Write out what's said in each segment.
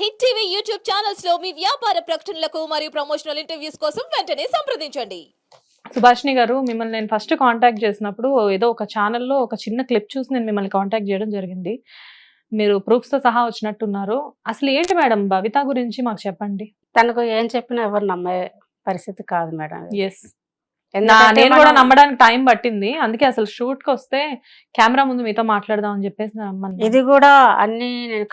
Hit TV YouTube ఛానల్స్లో మీ వ్యాపార ప్రకటనలకు మరియు ప్రమోషనల్ ఇంటర్వ్యూస్ కోసం వెంటనే సంప్రదించండి. సుభాష్ని గారు మిమ్మల్ని నేను ఫస్ట్ కాంటాక్ట్ చేసినప్పుడు ఏదో ఒక ఛానల్లో ఒక చిన్న క్లిప్ చూసి నేను మిమ్మల్ని కాంటాక్ట్ చేయడం జరిగింది. మీరు proofs తో సహా వచ్చినట్టున్నారు. అసలు ఏంటి మేడం? భవిత గురించి మాకు చెప్పండి. తనకు ఏం చెప్పినా ఎవరు నమ్మే పరిస్థితి కాదు మేడం. ఎస్ ఎందుకంటే నేను కూడా మనం- నమ్మడానికి టైం పట్టింది. అందుకే అసలు షూట్కి వస్తే కెమెరా ముందు మీతో మాట్లాడదాం అని చెప్పేసి నమ్మను. ఇది కూడా అన్ని నేను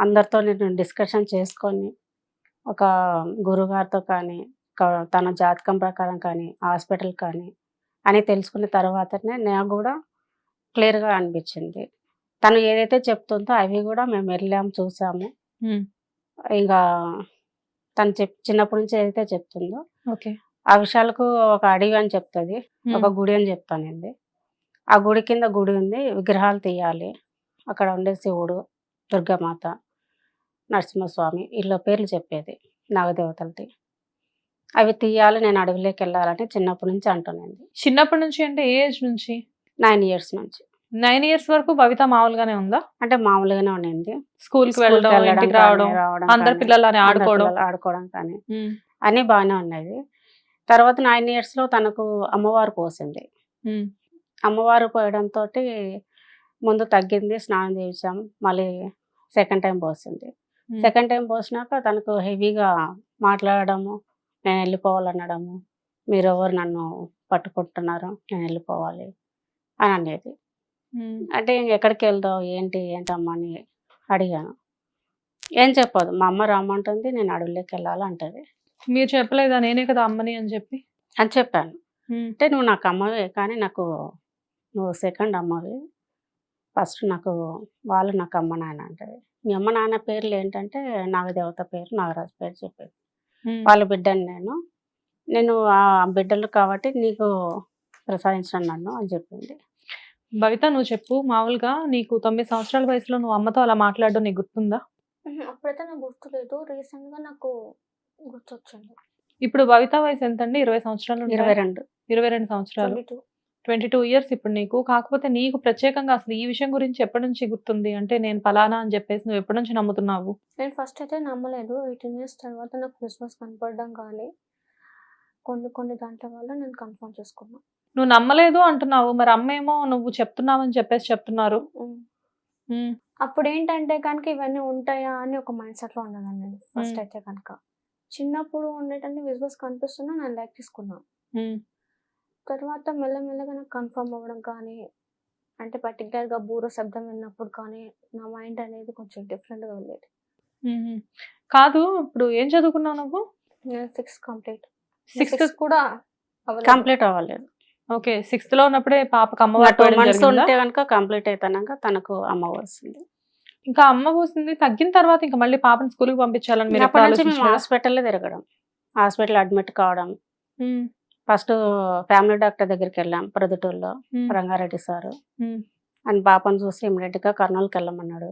అందరితో నేను డిస్కషన్ చేసుకొని ఒక గురుగారితో కానీ తన జాతకం ప్రకారం కానీ హాస్పిటల్ కానీ అని తెలుసుకున్న తర్వాతనే నాకు కూడా క్లియర్గా అనిపించింది. తను ఏదైతే చెప్తుందో అవి కూడా మేము వెళ్ళాం చూసాము. ఇంకా తను చెప్ చిన్నప్పటి నుంచి ఏదైతే చెప్తుందో ఓకే. ఆ విషయాలకు ఒక అడవి అని చెప్తుంది ఒక గుడి అని చెప్తానండి. ఆ గుడి కింద గుడి ఉంది విగ్రహాలు తీయాలి. అక్కడ ఉండే శివుడు దుర్గామాత నరసింహస్వామి వీళ్ళ పేర్లు చెప్పేది నాగదేవతలది. అవి తీయాలి నేను అడవిలోకి వెళ్ళాలని చిన్నప్పటి నుంచి అంటున్నాండి చిన్నప్పటి నుంచి అంటే ఏ ఏజ్ నుంచి? నైన్ ఇయర్స్ నుంచి. నైన్ ఇయర్స్ వరకు భవిత మామూలుగానే ఉందా? అంటే మామూలుగానే ఉండింది. స్కూల్కి వెళ్ళడం ఇంటికి రావడం అందరు పిల్లలని ఆడుకోవడం. ఆడుకోవడం కానీ. ఉమ్, అన్నీ బాగానే ఉన్నాయి. తర్వాత నైన్ ఇయర్స్లో తనకు అమ్మవారు పోసింది. ఉమ్, అమ్మవారు పోయడంతో ముందు తగ్గింది స్నానం చేయించాం మళ్ళీ సెకండ్ టైం పోసింది. సెకండ్ టైం పోసినాక తనకు హెవీగా మాట్లాడడము నేను వెళ్ళిపోవాలనడము మీరు ఎవరు నన్ను పట్టుకుంటున్నారు నేను వెళ్ళిపోవాలి అని అనేది. అంటే ఇంక ఎక్కడికి వెళ్దావు ఏంటి ఏంటమ్మా అని అడిగాను. ఏం చెప్పదు మా అమ్మ రమ్మంటుంది నేను అడవుల్లోకి వెళ్ళాలి అంటది మీరు చెప్పలేదా నేనే కదా అమ్మని అని చెప్పి? అని చెప్పాను. అంటే నువ్వు నాకు అమ్మవే కానీ నాకు నువ్వు సెకండ్ అమ్మవి. ఫస్ట్ నాకు వాళ్ళు నాకు అమ్మ నాన్న అంటది. మీ అమ్మ నాన్న పేర్లు ఏంటంటే నాగదేవత పేరు నాగరాజు పేరు చెప్పేది. వాళ్ళ బిడ్డని నేను. నేను ఆ బిడ్డలు కాబట్టి నీకు ప్రసాదించను నన్ను అని చెప్పింది. భవిత నువ్వు చెప్పు. మామూలుగా నీకు తొమ్మిది సంవత్సరాల వయసులో నువ్వు అమ్మతో అలా మాట్లాడడం నీకు గుర్తుందా? అప్పుడైతే నాకు గుర్తులేదు. రీసెంట్గా నాకు గుర్తొచ్చింది. ఇప్పుడు భవిత వయసు ఎంత అండి ఇరవై సంవత్సరాలు? ఇరవై రెండు. ఇరవై రెండు సంవత్సరాలు. ట్వంటీ టూ ఇయర్స్ ఇప్పుడు నీకు. కాకపోతే నీకు ప్రత్యేకంగా అసలు ఈ విషయం గురించి ఎప్పటి నుంచి గుర్తుంది? అంటే నేను ఫలానా అని చెప్పేసి నువ్వు ఎప్పటి నుంచి నమ్ముతున్నావు? నేను ఫస్ట్ అయితే నమ్మలేదు. ఎయిటీన్ ఇయర్స్ తర్వాత నాకు క్రిస్మస్ కనపడడం కానీ కొన్ని కొన్ని దాంట్ల వల్ల నేను కన్ఫర్మ్ చేసుకున్నాను నువ్వు నమ్మలేదు అంటున్నావు. మరి అమ్మ ఏమో నువ్వు చెప్తున్నావు అని చెప్పేసి చెప్తున్నారు. అప్పుడు ఏంటంటే కనుక ఇవన్నీ ఉంటాయా అని ఒక మైండ్ సెట్లో ఉన్నాను నేను ఫస్ట్. అయితే కనుక. చిన్నప్పుడు ఉండేటన్ని విజువల్స్ కనిపిస్తున్నా నేను లైక్ తీసుకున్నాను తర్వాత మెల్లమెల్లగా నాకు కన్ఫర్మ్ అవ్వడం కానీ అంటే particular గా బూర శబ్దం విన్నప్పుడు కానీ నా మైండ్ అనేది కొంచెం different గా ఉండేది. కాదు ఇప్పుడు ఏం చదువుకున్నావు నువ్వు? నేను సిక్స్ కంప్లీట్ సిక్స్త్ సిక్స్ కూడా అవ్వలేదు. కంప్లీట్ అవ్వలేదు. ఓకే సిక్స్త్లో ఉన్నప్పుడే పాపకు అమ్మవారు మంత్స్ ఉంటే కనుక కంప్లీట్ అయితేనాక తనకు అమ్మ వస్తుంది. ఇంకా అమ్మ పోసింది తగ్గిన తర్వాత ఇంకా మళ్ళీ పాపని స్కూల్కి పంపించాలని మీరు ఆలోచించలేదా? హాస్పిటల్లో తిరగడం. హాస్పిటల్ అడ్మిట్ కావడం. ఫస్ట్ ఫ్యామిలీ డాక్టర్ దగ్గరికి వెళ్ళాం ప్రొద్దుటూరులో రంగారెడ్డి సారు. అని పాపను చూసి immediate గా కర్నూలుకి వెళ్ళమన్నాడు.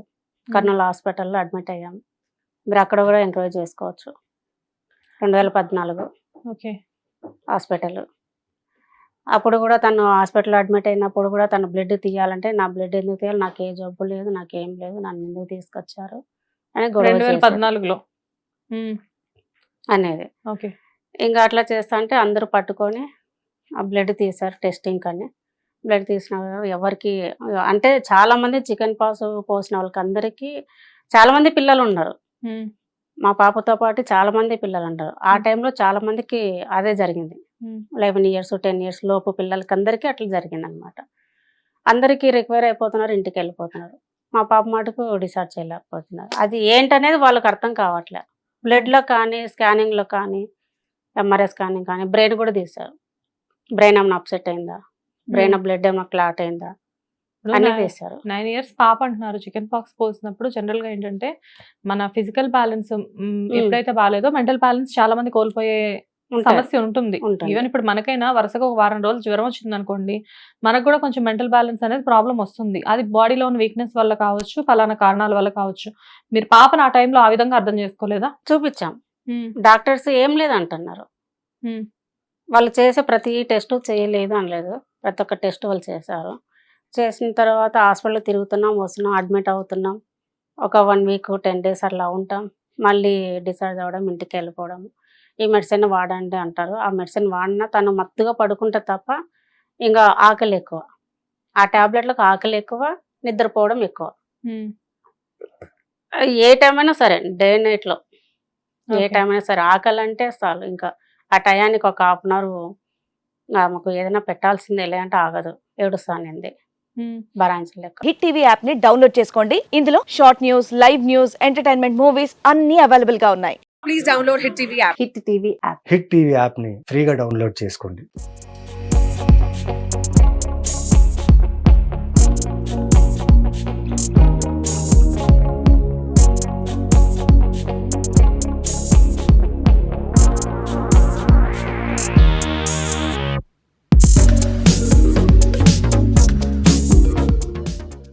కర్నూలు హాస్పిటల్లో అడ్మిట్ అయ్యాం. మీరు అక్కడ కూడా ఎంకరేజ్ చేసుకోవచ్చు. రెండు వేల పద్నాలుగు ఓకే. హాస్పిటల్. అప్పుడు కూడా తను హాస్పిటల్ అడ్మిట్ అయినప్పుడు కూడా తను బ్లడ్ తీయాలంటే నా బ్లడ్ ఎందుకు తీయాలి? నాకు ఏ జబ్బు లేదు నాకు ఏం లేదు నన్ను ఎందుకు తీసుకొచ్చారు? అని గొడవ పద్నాలుగులో. అనేది. ఓకే. ఇంకా అట్లా చేస్తా అంటే అందరూ పట్టుకొని ఆ బ్లడ్ తీశారు టెస్టింగ్ అని బ్లడ్ తీసిన ఎవరికి అంటే చాలా మంది చికెన్ పాస్ పోసిన వాళ్ళకి అందరికీ చాలా మంది పిల్లలు ఉన్నారు మా పాపతో పాటు చాలా మంది పిల్లలు ఉన్నారు ఆ. టైంలో చాలా మందికి అదే జరిగింది. లెవెన్ ఇయర్స్ టెన్ ఇయర్స్ లోపు పిల్లలకి అందరికీ అట్లా జరిగింది అనమాట అందరికీ రిక్వైర్ అయిపోతున్నారు ఇంటికి వెళ్ళిపోతున్నారు. మా పాప మటుకు డిశ్చార్జ్ చేయలేకపోతున్నారు. అది ఏంటనేది వాళ్ళకి అర్థం కావట్లే. బ్లడ్లో కానీ స్కానింగ్లో కానీ ఎంఆర్ఐ స్కానింగ్ కానీ బ్రెయిన్ కూడా తీశారు. బ్రెయిన్ ఏమైనా అప్సెట్ అయిందా? బ్రెయిన్ బ్లడ్ ఏమైనా క్లాట్ అయిందా? నైన్ ఇయర్స్ పాప అంటున్నారు. చికెన్ పాక్స్ పోసినప్పుడు జనరల్గా ఏంటంటే మన ఫిజికల్ బ్యాలెన్స్ ఎప్పుడైతే బాగాలేదో మెంటల్ బ్యాలెన్స్ చాలా మంది కోల్పోయే. సమస్య ఉంటుంది. ఉంటుంది. ఈవెన్ ఇప్పుడు మనకైనా వరుసగా ఒక వారం రోజులు జ్వరం వచ్చింది అనుకోండి మనకు కూడా కొంచెం మెంటల్ బ్యాలెన్స్ అనేది ప్రాబ్లం వస్తుంది. అది బాడీలో ఉన్న వీక్నెస్ వల్ల కావచ్చు ఫలానా కారణాల వల్ల కావచ్చు. మీరు పాపను ఆ టైంలో ఆ విధంగా అర్థం చేసుకోలేదా? చూపించాం. డాక్టర్స్ ఏం లేదు అంటున్నారు Hmm. వాళ్ళు చేసే ప్రతి టెస్ట్ చేయలేదు అనలేదు. ప్రతి ఒక్క టెస్ట్ వాళ్ళు చేశారు. చేసిన తర్వాత హాస్పిటల్ తిరుగుతున్నాం వస్తున్నాం అడ్మిట్ అవుతున్నాం. ఒక వన్ వీక్ టెన్ డేస్ అట్లా ఉంటాం. మళ్ళీ డిశ్చార్జ్ అవ్వడం ఇంటికి వెళ్ళిపోవడం. ఈ మెడిసిన్ వాడండి అంటారు. ఆ మెడిసిన్ వాడినా తను మత్తుగా పడుకుంటే తప్ప ఇంకా ఆకలి ఎక్కువ. ఆ టాబ్లెట్లకు ఆకలి ఎక్కువ నిద్రపోవడం ఎక్కువ. ఏ టైం అయినా సరే డే నైట్లో. ఏ. టైం అయినా సరే ఆకలి అంటే చాలు. ఇంకా ఆ టయానికి ఒక హాఫ్ అన్ అవర్ ఆమెకు ఏదైనా పెట్టాల్సిందే లేదంటే ఆగదు. ఏడుస్తానింది. భరాయించలేక హిట్ టీవీ యాప్ని డౌన్లోడ్ చేసుకోండి. ఇందులో short news live news entertainment movies అన్ని అవైలబుల్గా ఉన్నాయి hit TV app. Hit TV యాప్ని ఫ్రీగా డౌన్లోడ్ చేసుకోండి.